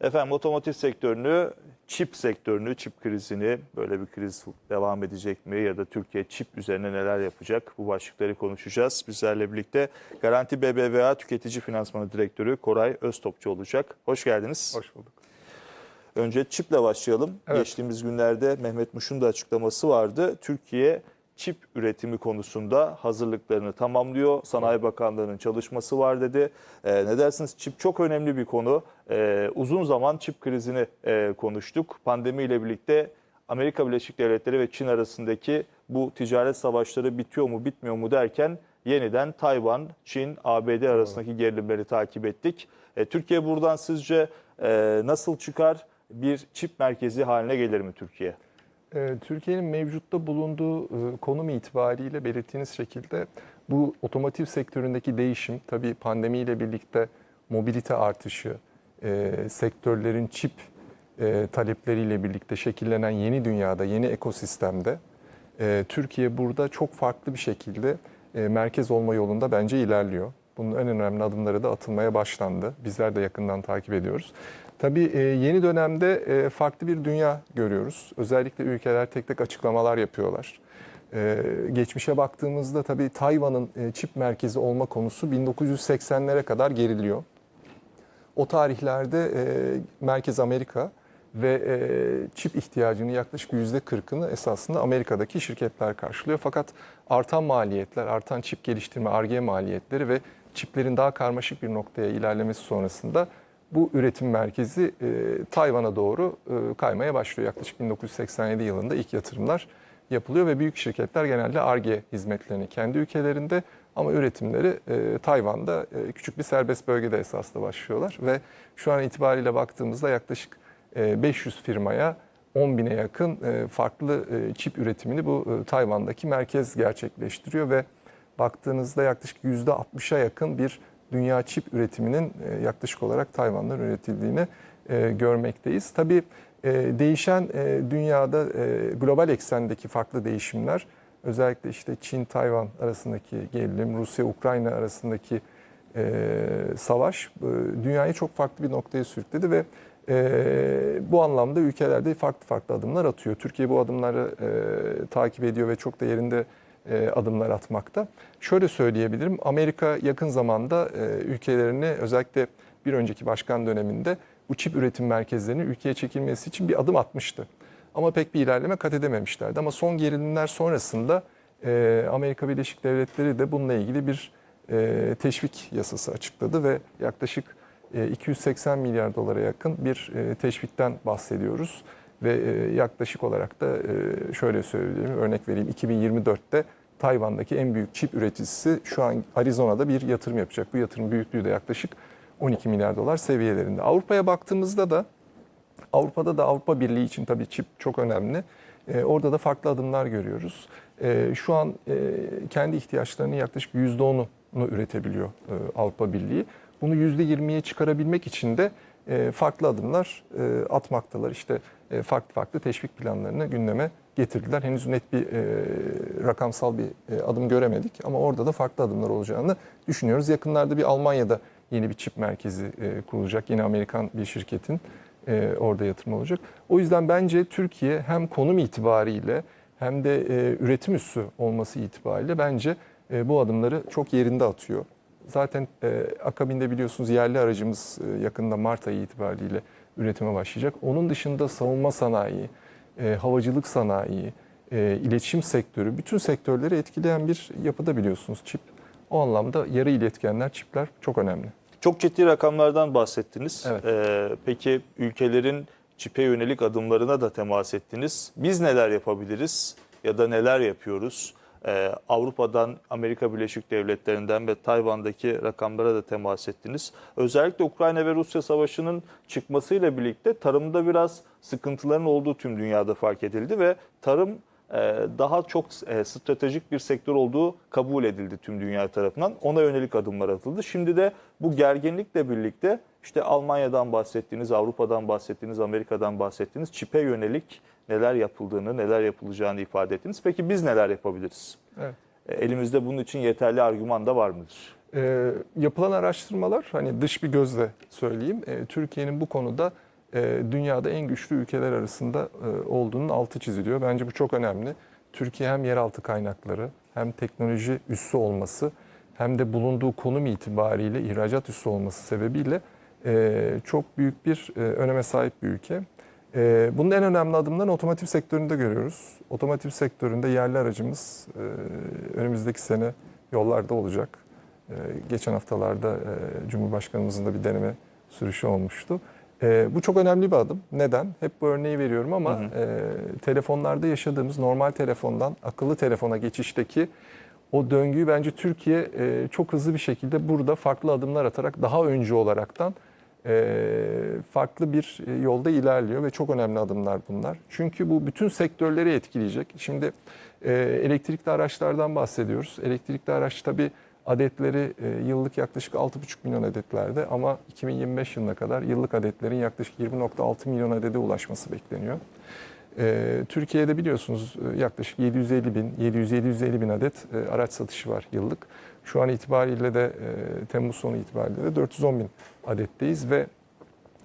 Efendim otomotiv sektörünü, çip sektörünü, çip krizini, böyle bir kriz devam edecek mi ya da Türkiye çip üzerine neler yapacak? Bu başlıkları konuşacağız. Bizlerle birlikte Garanti BBVA Tüketici Finansmanı Direktörü Koray Öztopçu olacak. Hoş geldiniz. Hoş bulduk. Önce çiple başlayalım. Evet. Geçtiğimiz günlerde Mehmet Muş'un da açıklaması vardı. Türkiye çip üretimi konusunda hazırlıklarını tamamlıyor. Sanayi Bakanlığı'nın çalışması var dedi. Ee, ne dersiniz? Çip çok önemli bir konu. Ee, uzun zaman çip krizini e, konuştuk. Pandemiyle birlikte Amerika Birleşik Devletleri ve Çin arasındaki bu ticaret savaşları bitiyor mu bitmiyor mu derken yeniden Tayvan, Çin, ABD arasındaki gerilimleri takip ettik. E, Türkiye buradan sizce e, nasıl çıkar? Bir çip merkezi haline gelir mi Türkiye? Ee, Türkiye'nin mevcutta bulunduğu e, konum itibariyle belirttiğiniz şekilde bu otomotiv sektöründeki değişim tabii pandemiyle birlikte mobilite artışı, e, sektörlerin çip e, talepleriyle birlikte şekillenen yeni dünyada, yeni ekosistemde Türkiye burada çok farklı bir şekilde merkez olma yolunda bence ilerliyor. Bunun en önemli adımları da atılmaya başlandı. Bizler de yakından takip ediyoruz. Tabii e, yeni dönemde e, farklı bir dünya görüyoruz. Özellikle ülkeler tek tek açıklamalar yapıyorlar. E, Geçmişe baktığımızda tabii Tayvan'ın çip merkezi olma konusu 1980'lere kadar geriliyor. O tarihlerde Merkez Amerika ve çip ihtiyacının yaklaşık %40'ını esasında Amerika'daki şirketler karşılıyor. Fakat artan maliyetler, artan çip geliştirme, ARGE maliyetleri ve çiplerin daha karmaşık bir noktaya ilerlemesi sonrasında bu üretim merkezi e, Tayvan'a doğru e, kaymaya başlıyor. Yaklaşık 1987 yılında ilk yatırımlar yapılıyor ve büyük şirketler genelde ARGE hizmetlerini kendi ülkelerinde ama üretimleri e, Tayvan'da e, küçük bir serbest bölgede esasında başlıyorlar ve şu an itibariyle baktığımızda yaklaşık e, 500 firmaya 10 bine yakın e, farklı e, çip üretimini bu e, Tayvan'daki merkez gerçekleştiriyor ve baktığınızda yaklaşık %60'a yakın bir dünya çip üretiminin e, yaklaşık olarak Tayvan'dan üretildiğini e, görmekteyiz. Tabii e, değişen dünyada global eksendeki farklı değişimler özellikle işte Çin-Tayvan arasındaki gerilim, Rusya-Ukrayna arasındaki savaş dünyayı çok farklı bir noktaya sürükledi ve bu anlamda ülkelerde farklı farklı adımlar atıyor. Türkiye bu adımları takip ediyor ve çok da yerinde e, adımlar atmakta. Şöyle söyleyebilirim, Amerika yakın zamanda e, ülkelerini özellikle bir önceki başkan döneminde bu çip üretim merkezlerinin ülkeye çekilmesi için bir adım atmıştı. Ama pek bir ilerleme kat edememişlerdi. Ama son gerilimler sonrasında e, Amerika Birleşik Devletleri de bununla ilgili bir teşvik yasası açıkladı ve yaklaşık e, 280 milyar dolara yakın bir e, teşvikten bahsediyoruz. Ve yaklaşık olarak da şöyle söyleyeyim, örnek vereyim 2024'te Tayvan'daki en büyük çip üreticisi şu an Arizona'da bir yatırım yapacak. Bu yatırım büyüklüğü de yaklaşık 12 milyar dolar seviyelerinde. Avrupa'ya baktığımızda da Avrupa'da da Avrupa Birliği için tabii çip çok önemli. Ee, orada da farklı adımlar görüyoruz. Ee, şu an e, kendi ihtiyaçlarının yaklaşık %10'unu üretebiliyor e, Avrupa Birliği. Bunu %20'ye çıkarabilmek için de e, farklı adımlar e, atmaktalar. İşte e, farklı farklı teşvik planlarını gündeme getirdiler. Henüz net bir e, rakamsal bir e, adım göremedik ama orada da farklı adımlar olacağını düşünüyoruz. Yakınlarda bir Almanya'da yeni bir çip merkezi e, kurulacak. Yine Amerikan bir şirketin e, orada yatırım olacak. O yüzden bence Türkiye hem konum itibariyle hem de e, üretim üssü olması itibariyle bence e, bu adımları çok yerinde atıyor. Zaten e, akabinde biliyorsunuz yerli aracımız e, yakında Mart ayı itibariyle üretime başlayacak. Onun dışında savunma sanayi, e, havacılık sanayi, e, iletişim sektörü, bütün sektörleri etkileyen bir yapıda biliyorsunuz çip. O anlamda yarı iletkenler, çipler çok önemli. Çok ciddi rakamlardan bahsettiniz. Evet. Ee, peki ülkelerin çipe yönelik adımlarına da temas ettiniz. Biz neler yapabiliriz ya da neler yapıyoruz? Ee, Avrupa'dan, Amerika Birleşik Devletleri'nden ve Tayvan'daki rakamlara da temas ettiniz. Özellikle Ukrayna ve Rusya savaşının çıkmasıyla birlikte tarımda biraz sıkıntıların olduğu tüm dünyada fark edildi ve tarım daha çok e, stratejik bir sektör olduğu kabul edildi tüm dünya tarafından. Ona yönelik adımlar atıldı. Şimdi de bu gerginlikle birlikte işte Almanya'dan bahsettiğiniz, Avrupa'dan bahsettiğiniz, Amerika'dan bahsettiğiniz çipe yönelik neler yapıldığını, neler yapılacağını ifade ettiniz. Peki biz neler yapabiliriz? Evet. E, Elimizde bunun için yeterli argüman da var mıdır? Ee, yapılan araştırmalar hani dış bir gözle söyleyeyim. e, Türkiye'nin bu konuda e, dünyada en güçlü ülkeler arasında e, olduğunun altı çiziliyor. Bence bu çok önemli. Türkiye hem yeraltı kaynakları hem teknoloji üssü olması hem de bulunduğu konum itibariyle ihracat üssü olması sebebiyle e, çok büyük bir e, öneme sahip bir ülke. E, bunun en önemli adımlarını otomotiv sektöründe görüyoruz. Otomotiv sektöründe yerli aracımız e, önümüzdeki sene yollarda olacak. E, geçen haftalarda e, Cumhurbaşkanımızın da bir deneme sürüşü olmuştu. E, bu çok önemli bir adım. Neden? Hep bu örneği veriyorum ama Hı e, telefonlarda yaşadığımız normal telefondan akıllı telefona geçişteki o döngüyü bence Türkiye e, çok hızlı bir şekilde burada farklı adımlar atarak daha öncü olaraktan e, farklı bir yolda ilerliyor ve çok önemli adımlar bunlar. Çünkü bu bütün sektörleri etkileyecek. Şimdi e, elektrikli araçlardan bahsediyoruz. Elektrikli araç tabii adetleri e, yıllık yaklaşık 6,5 milyon adetlerde ama 2025 yılına kadar yıllık adetlerin yaklaşık 20.6 milyon adede ulaşması bekleniyor. E, Türkiye'de biliyorsunuz e, yaklaşık 750 bin, 700-750 bin adet araç satışı var yıllık. Şu an itibariyle de Temmuz sonu itibariyle de 410 bin adetteyiz ve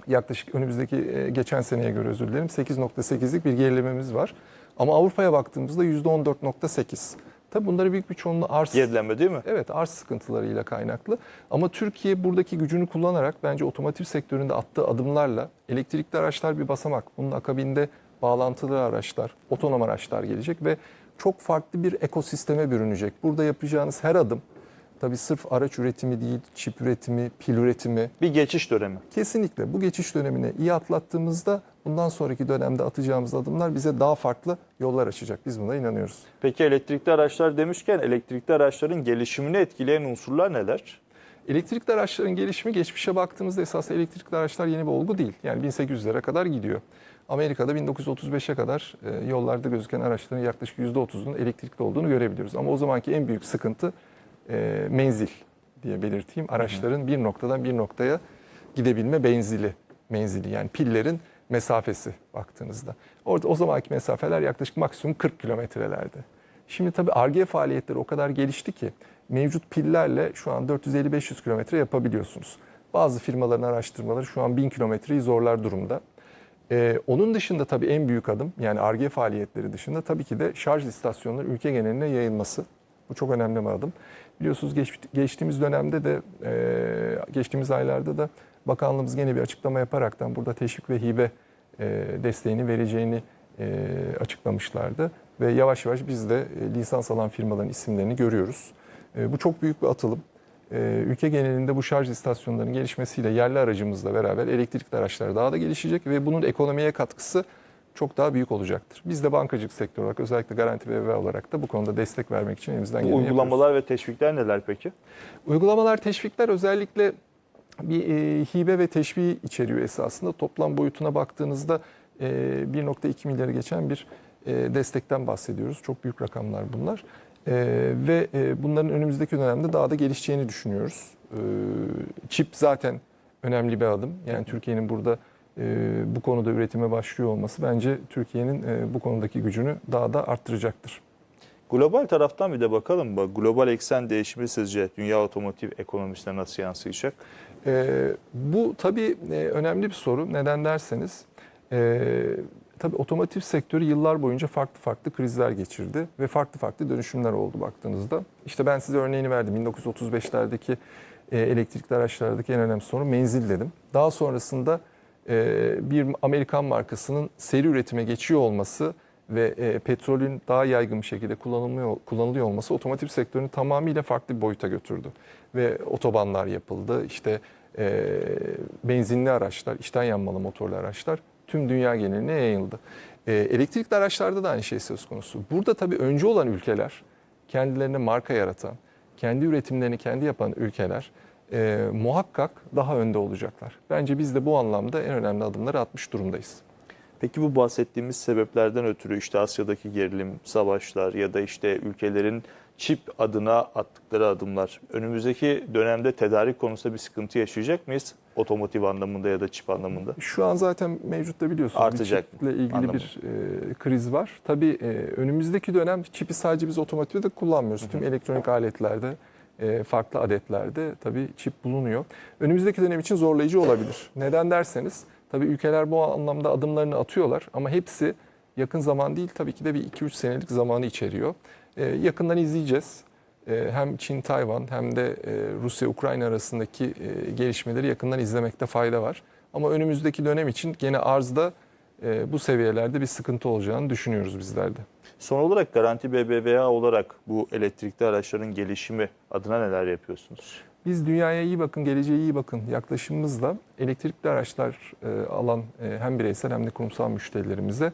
yaklaşık önümüzdeki geçen seneye göre özür dilerim 8.8'lik bir gerilememiz var. Ama Avrupa'ya baktığımızda %14.8. Tabii bunları büyük bir çoğunluğu arz Gerilenme değil mi? Evet arz sıkıntılarıyla kaynaklı. Ama Türkiye buradaki gücünü kullanarak bence otomotiv sektöründe attığı adımlarla elektrikli araçlar bir basamak. Bunun akabinde bağlantılı araçlar, otonom araçlar gelecek ve çok farklı bir ekosisteme bürünecek. Burada yapacağınız her adım tabii sırf araç üretimi değil, çip üretimi, pil üretimi, Bir geçiş dönemi. Kesinlikle bu geçiş dönemini iyi atlattığımızda bundan sonraki dönemde atacağımız adımlar bize daha farklı yollar açacak. Biz buna inanıyoruz. Peki elektrikli araçlar demişken elektrikli araçların gelişimini etkileyen unsurlar neler? Elektrikli araçların gelişimi geçmişe baktığımızda esas elektrikli araçlar yeni bir olgu değil. Yani 1800'lere kadar gidiyor. Amerika'da 1935'e kadar e, yollarda gözüken araçların yaklaşık %30'unun elektrikli olduğunu görebiliyoruz. Ama o zamanki en büyük sıkıntı e, menzil diye belirteyim. Araçların bir noktadan bir noktaya gidebilme menzili, menzili yani pillerin mesafesi baktığınızda. Orada o zamanki mesafeler yaklaşık maksimum 40 kilometrelerde. Şimdi tabii Ar-Ge faaliyetleri o kadar gelişti ki mevcut pillerle şu an 450-500 kilometre yapabiliyorsunuz. Bazı firmaların araştırmaları şu an 1000 kilometreyi zorlar durumda. Ee, onun dışında tabii en büyük adım yani Ar-Ge faaliyetleri dışında tabii ki de şarj istasyonları ülke geneline yayılması. Bu çok önemli bir adım. Biliyorsunuz geç- geçtiğimiz dönemde de e, geçtiğimiz aylarda da bakanlığımız gene bir açıklama yaparaktan burada teşvik ve hibe e, desteğini vereceğini e, açıklamışlardı. Ve yavaş yavaş biz de e, lisans alan firmaların isimlerini görüyoruz. E, bu çok büyük bir atılım. E, ülke genelinde bu şarj istasyonlarının gelişmesiyle yerli aracımızla beraber elektrikli araçlar daha da gelişecek ve bunun ekonomiye katkısı çok daha büyük olacaktır. Biz de bankacılık sektörü olarak özellikle Garanti BBVA olarak da bu konuda destek vermek için elimizden geleni yapıyoruz. uygulamalar ve teşvikler neler peki? Uygulamalar, teşvikler özellikle bir e, hibe ve teşviği içeriyor esasında. Toplam boyutuna baktığınızda e, 1.2 milyarı geçen bir e, destekten bahsediyoruz. Çok büyük rakamlar bunlar. E, ve e, bunların önümüzdeki dönemde daha da gelişeceğini düşünüyoruz. E, çip zaten önemli bir adım. Yani Türkiye'nin burada e, bu konuda üretime başlıyor olması bence Türkiye'nin e, bu konudaki gücünü daha da arttıracaktır. Global taraftan bir de bakalım? Global eksen değişimi sizce dünya otomotiv ekonomisine nasıl yansıyacak? Ee, bu tabii e, önemli bir soru. Neden derseniz, e, tabii otomotiv sektörü yıllar boyunca farklı farklı krizler geçirdi ve farklı farklı dönüşümler oldu baktığınızda. İşte ben size örneğini verdim. 1935'lerdeki e, elektrikli araçlardaki en önemli sorun menzil dedim. Daha sonrasında e, bir Amerikan markasının seri üretime geçiyor olması ve e, petrolün daha yaygın bir şekilde kullanılıyor, kullanılıyor olması otomotiv sektörünü tamamıyla farklı bir boyuta götürdü. Ve otobanlar yapıldı, işte e, benzinli araçlar, içten yanmalı motorlu araçlar tüm dünya geneline yayıldı. E, elektrikli araçlarda da aynı şey söz konusu. Burada tabii öncü olan ülkeler, kendilerine marka yaratan, kendi üretimlerini kendi yapan ülkeler e, muhakkak daha önde olacaklar. Bence biz de bu anlamda en önemli adımları atmış durumdayız. Peki bu bahsettiğimiz sebeplerden ötürü işte Asya'daki gerilim, savaşlar ya da işte ülkelerin çip adına attıkları adımlar önümüzdeki dönemde tedarik konusunda bir sıkıntı yaşayacak mıyız? Otomotiv anlamında ya da çip anlamında. Şu an zaten mevcutta biliyorsunuz Artacak bir çiple ilgili anlamı. bir e, kriz var. Tabii e, önümüzdeki dönem çipi sadece biz otomotivde de kullanmıyoruz. Tüm elektronik aletlerde, e, farklı adetlerde tabii çip bulunuyor. Önümüzdeki dönem için zorlayıcı olabilir. Neden derseniz Tabii ülkeler bu anlamda adımlarını atıyorlar ama hepsi yakın zaman değil tabii ki de bir 2-3 senelik zamanı içeriyor. Ee, yakından izleyeceğiz. Ee, hem Çin-Tayvan hem de e, Rusya-Ukrayna arasındaki e, gelişmeleri yakından izlemekte fayda var. Ama önümüzdeki dönem için gene arzda e, bu seviyelerde bir sıkıntı olacağını düşünüyoruz bizler de. Son olarak Garanti BBVA olarak bu elektrikli araçların gelişimi adına neler yapıyorsunuz? Biz dünyaya iyi bakın, geleceğe iyi bakın yaklaşımımızla elektrikli araçlar e, alan e, hem bireysel hem de kurumsal müşterilerimize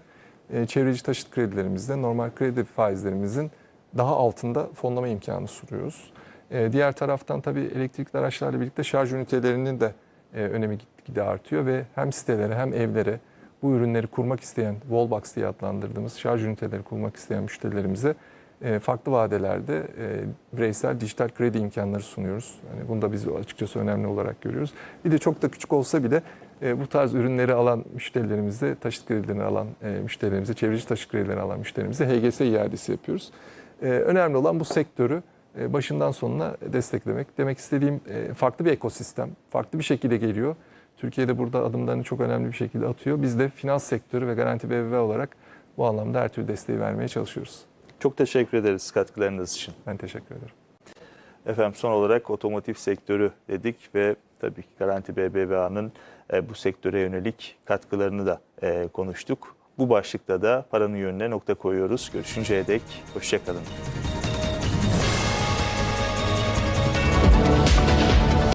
e, çevreci taşıt kredilerimizde normal kredi faizlerimizin daha altında fonlama imkanı sunuyoruz. Diğer taraftan tabii elektrikli araçlarla birlikte şarj ünitelerinin de önemi gitgide artıyor ve hem sitelere hem evlere bu ürünleri kurmak isteyen, Wallbox diye adlandırdığımız şarj üniteleri kurmak isteyen müşterilerimize farklı vadelerde e, bireysel dijital kredi imkanları sunuyoruz. Yani bunu da biz açıkçası önemli olarak görüyoruz. Bir de çok da küçük olsa bile e, bu tarz ürünleri alan müşterilerimize, taşıt kredilerini alan e, müşterilerimize, çevreci taşıt kredilerini alan müşterilerimize HGS iadesi yapıyoruz. E, önemli olan bu sektörü e, başından sonuna desteklemek. Demek istediğim e, farklı bir ekosistem, farklı bir şekilde geliyor. Türkiye'de burada adımlarını çok önemli bir şekilde atıyor. Biz de finans sektörü ve Garanti BBVA olarak bu anlamda her türlü desteği vermeye çalışıyoruz. Çok teşekkür ederiz katkılarınız için. Ben teşekkür ederim. Efendim son olarak otomotiv sektörü dedik ve tabii ki Garanti BBVA'nın e, bu sektöre yönelik katkılarını da e, konuştuk. Bu başlıkta da paranın yönüne nokta koyuyoruz. Görüşünceye dek hoşçakalın.